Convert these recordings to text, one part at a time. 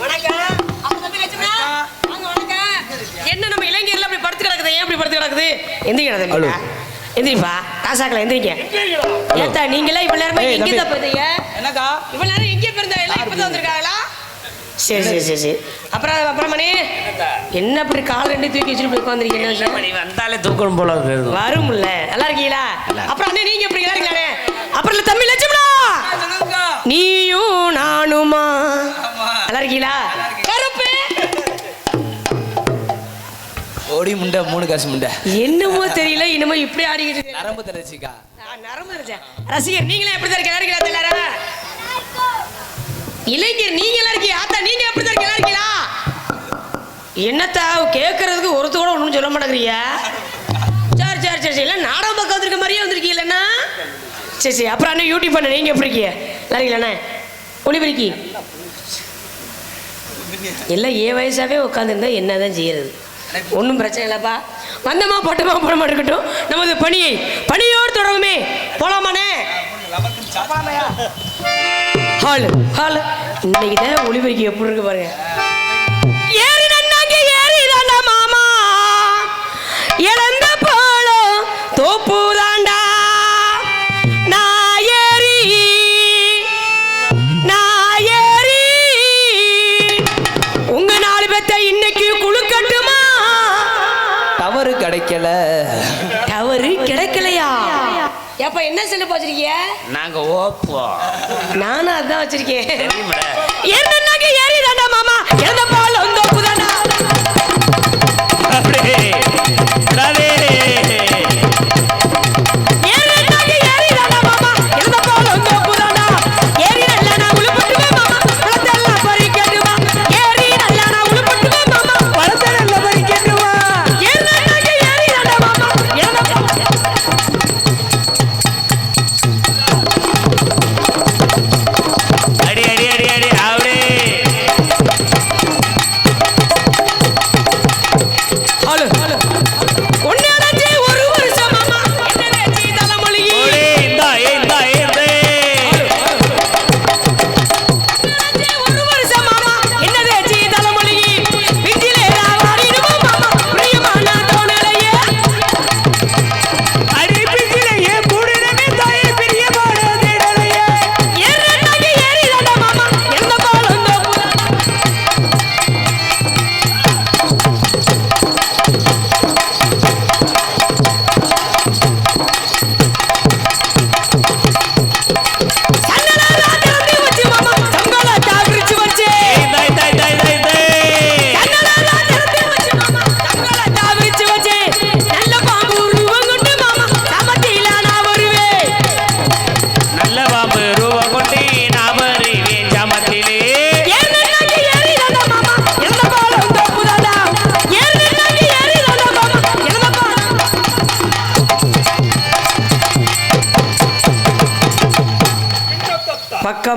வணக்கம். அப்ப தம்பி லட்சுமணா, வாங்க, வணக்கம். என்ன நம்ம இளைஞர்ல அப்படி படுத்து கிடக்குது ஏன் அப்படி படுத்து கிடக்குது எந்திரிக்கடா தம்பி எந்திரிப்பா. காசாக்கல எந்திரிக்க. ஏத்தா நீங்களே இவ்வளவு நேரமா எங்க. தான் பிறந்தீங்க என்னக்கா? இவ்வளவு நேரம் எங்க பிறந்தா எல்லாம் இப்பதான் வந்திருக்காங்களா? சரி சரி சரி சரி. அப்புறம் அப்புறம் மணி. என்ன அப்படி கால் ரெண்டு தூக்கி வச்சுட்டு உட்காந்துருக்கீங்க மணி வந்தாலே தூக்கணும் போல வரும்ல. நல்லா இருக்கீங்களா? அப்புறம் அண்ணே நீங்க எப்படி நல்லா இருக்கீங்களே அப்புறம் இல்ல தம்பி லட்சுமணா! நீயும் நானுமா? ஆமா. நல்லா இருக்கீங்களா? கருப்பு! ஓடி முண்டை மூணு காசு முண்டை. என்னமோ தெரியல இன்னமோ இப்படி ஆடிக்கிட்டு. நரம்பு தரச்சிக்கா நான் நரம்பு தெரிச்சேன். ரசிகர் நீங்களே எப்படி தான் இருக்கீங்க எல்லாரும்? இளைஞர் நீங்க என்னத்தா கேட்கறதுக்கு ஒருத்த கூட ஒன்றும் சொல்ல மாட்டேங்கிறீங்க சரி சரி சரி சரி. இல்லை நாடகம் பக்கம் வந்திருக்க மாதிரியே வந்திருக்கீங்களண்ணா சரி சரி. அப்புறம் அண்ணன் யூடியூப் பண்ண. நீங்கள் எப்படி இருக்கீங்க? நல்லா இருக்கீங்களாண்ணே எல்லாம் ஏ வயசாகவே உட்காந்துருந்தா என்னதான் செய்யறது? ஒன்றும் பிரச்சனை இல்லைப்பா. வந்தமா போட்டமா போடமா இருக்கட்டும். நமது பணியை பணியோடு தொடங்குமே போலாமாண்ணே ஹால் ஹால். இன்னைக்கு தான் ஒளிபெருக்கி எப்படி இருக்கு பாருங்க. ஏறி இழந்த போலும் தோப்பு தாண்டா நான் ஏறி நான் ஏறி. உங்க நாலு பேத்த இன்னைக்கு குழுக்கட்டுமா டவரு கிடைக்கல. தவறு கிடைக்கலையா? ஏப்பா என்ன செல்லு வச்சிருக்கீங்க நாங்க ஓப்போ நானும் அதான் வச்சிருக்கேன். தெரியுமில என்னன்னாங்க ஏறி மாமா? இழந்த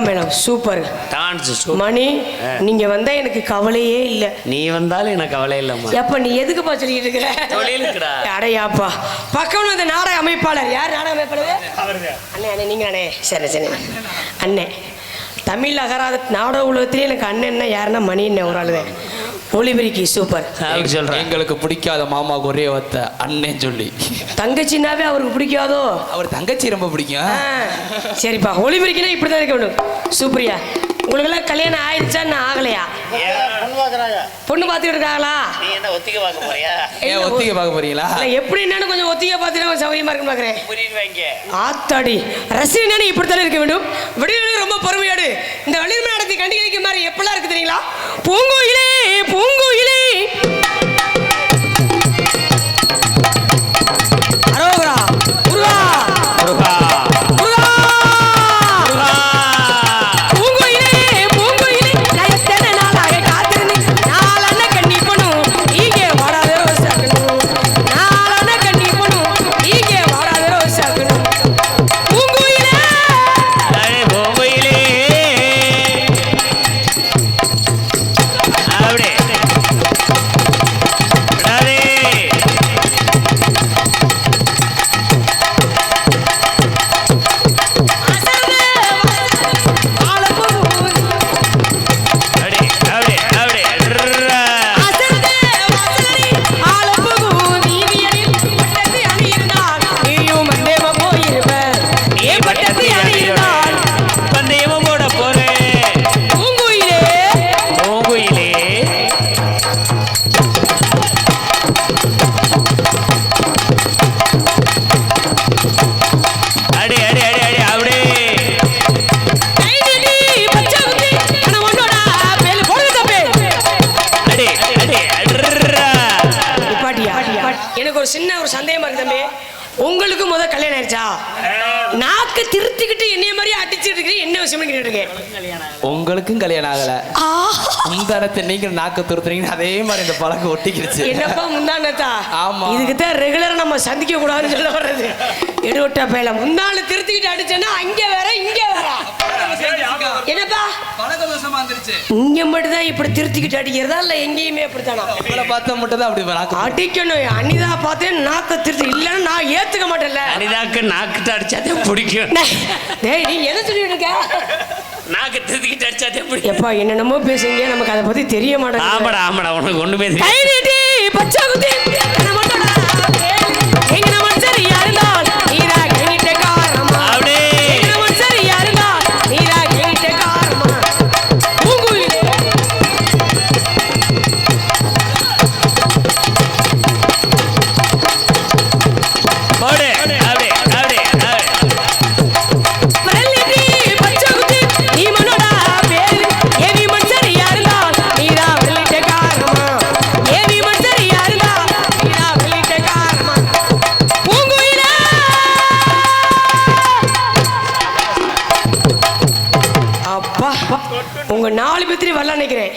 மேடம் சூப்பர். டான்ஸ் மணி நீங்க வந்தா எனக்கு கவலையே இல்ல. நீ வந்தாலும் எனக்கு கவலை இல்லம்மா. எப்ப நீ எதுக்குப்பா சொல்லிட்டு இருக்கிற தொழிலுக்குடா. அடையாப்பா. பக்கம் வந்து நாடக அமைப்பாளர். யார் நாடக அமைப்பாளர்? அண்ணே அண்ணே நீங்க அண்ணே. சரி சரி. அண்ணே தமிழ் அகராத நாடக உலகத்திலே எனக்கு அண்ணன்னா யாருன்னா மணி அண்ணன் ஒரு ஆளுதான். ஒளிபெருக்கி சூப்பர். அப்படி சொல்றேன். எங்களுக்கு பிடிக்காத மாமாவுக்கு ஒரே வார்த்தை அண்ணன் சொல்லி. தங்கச்சின்னாவே அவருக்கு பிடிக்காதோ? அவர் தங்கச்சி ரொம்ப பிடிக்கும். சரிப்பா. ஒளிபெருக்கினா இப்படி தான் இருக்க வேண்டும். சூப்பரியா. உங்களுக்கெல்லாம் கல்யாணம் ஆயிடுச்சா? இன்னும் ஆகலையா? பொண்ணு பார்த்துக்கிட்டு இருக்காங்களா? நீ என்ன ஒத்திக்க பார்க்க போறியா? ஏன் ஒத்திகை பார்க்க போறீங்களா? இல்ல எப்படி என்னன்னு கொஞ்சம் ஒத்திகை பார்த்தீங்கன்னா கொஞ்சம் சௌகரியமா இருக்குன்னு பார்க்குறேன் புரியுவாங்க ஆத்தாடி. ரசிகனே இப்படித்தானே இருக்க வேண்டும்? விடுதலை ரொம்ப பொறுமையாடு. இந்த வள்ளியம்மை நடத்தி கண்டிகளிக்க மாதிரி எப்படிலாம் இருக்கு தெரியுங்களா? பூங்குயிலே பூங்குயிலே. நாக்கு திருத்திக்கிட்டு என்னைய மாதிரி அடிச்சிட்டு இருக்கீங்க என்ன விஷயம் கேட்டு இருக்கேன் உங்களுக்கும் கல்யாணம் ஆகல. இந்த இடத்துல நீங்க நாக்க துருத்துறீங்கன்னு அதே மாதிரி இந்த பழக்கம் ஒட்டிக்கிடுச்சு. என்னப்பா முந்தானத்தா? ஆமா. இதுக்கு தான் ரெகுலரா நம்ம சந்திக்க கூடாதுன்னு சொல்ல வர்றது. எடுவட்டா பேல முந்தான திருத்திக்கிட்டு அடிச்சேன்னா அங்க வேற இங்க வேற. என்னப்பா? வந்துருச்சு இங்க மட்டும் தான் இப்படி திருத்திக்கிட்டு அடிக்கிறதா இல்ல எங்கேயுமே அப்படித்தானா? உங்களை பார்த்தா மட்டும் தான் அப்படி நாக்கு அடிக்கணும். அனிதா பார்த்தேன் நாக்க திருத்தி. இல்லைன்னா நான் ஏத்துக்க மாட்டேன்ல. அனிதாக்கு நாக்கிட்ட அடிச்சாதே பிடிக்கும். டேய், நீ எதை சொல்லிட்டு இருக்க? நாக்கு திருத்திக்கிட்டு அடிச்சாதே பிடிக்கும். எப்பா என்னென்னமோ பேசுங்க நமக்கு அதை பத்தி தெரிய மாட்டேங்குது. ஆமாடா ஆமாடா உனக்கு ஒண்ணுமே தெரியாது. கை நீட்டி பச்சை குத்தி எங்க வரலாம் நினைக்கிறேன்.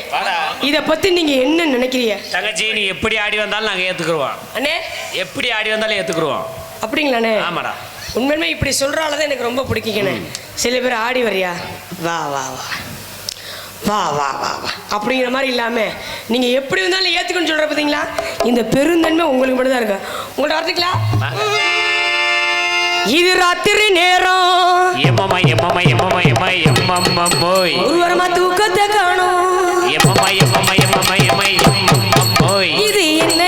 இத பத்தி நீங்க என்ன நினைக்கிறீங்க? தங்கச்சி நீ எப்படி ஆடி வந்தாலும் நாங்க ஏத்துக்குருவோம். அண்ணே. எப்படி ஆடி வந்தாலும் ஏத்துக்குருவோம். அப்படிங்களாண்ணே ஆமாடா. உண்மையுமே இப்படி சொல்றால தான் எனக்கு ரொம்ப பிடிக்குங்கண்ணே சில பேர் ஆடி வரியா வா வா வா. வா வா வா வா. அப்படிங்கிற மாதிரி இல்லாம நீங்க எப்படி வந்தாலும் ஏத்துக்கணும்னு சொல்ற பாத்தீங்களா? இந்த பெருந்தன்மை உங்களுக்கு மட்டும் தான் இருக்கு. உங்கள்ட்ட வரதுங்களா இது ராத்திரி நேரம். எம்மம்மா எம்மம்மா எம்மம்மா எம்மா எம்மம்மா போய். ஒரு வாரமா தூக்கத்தை காணும். எம்மம்மா எம்மம்மா எம்மம்மா எம்மா எம்மம்மா போய். இது என்னங்க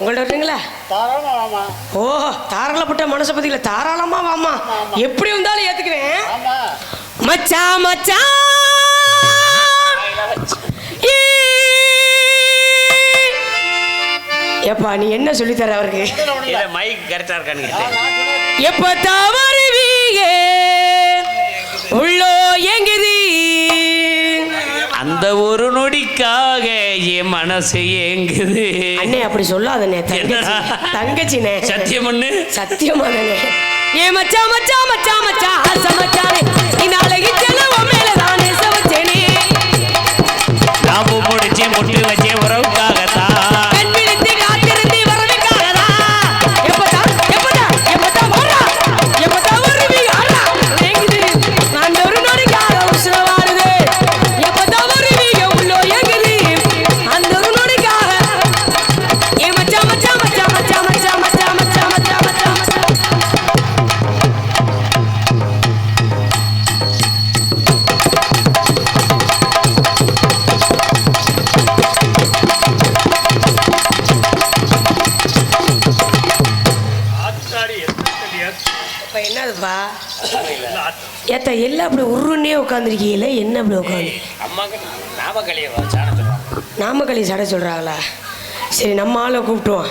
உங்கள்ட்ட வருவீங்களா? ஓ தாராளப்பட்ட மனசை பத்தியில தாராளமா வாமா எப்படி வந்தாலும் ஏத்துக்குவேன். மச்சான் மச்சான் ஈ. ஏப்பா நீ என்ன சொல்லித்தர அவருக்கு? இல்ல, மைக் கரெக்டா இருக்கான்னு. எப்ப தவறுவீங்க என் மனசு ஏங்குது. அண்ணே அப்படி சொல்லாதண்ணே. தங்கச்சி தங்கச்சினே சத்தியம் பண்ணு சத்தியமானே ஏ மச்சா மச்சா மச்சா மச்சா சமச்சானே இந்நாளைக்கு செலவு மேலதானே சவச்சேனே நான் முடிச்சேன் முட்டு வச்சு என்னதுப்பா ஏத்த எல்லாம் அப்படி உருன்னே உட்காந்துருக்கீங்களே என்ன அப்படி உட்காந்து நாமக்கலையை நாமக்கலி சடை சொல்றாங்களா? சரி நம்ம ஆளை கூப்பிட்டுவோம்.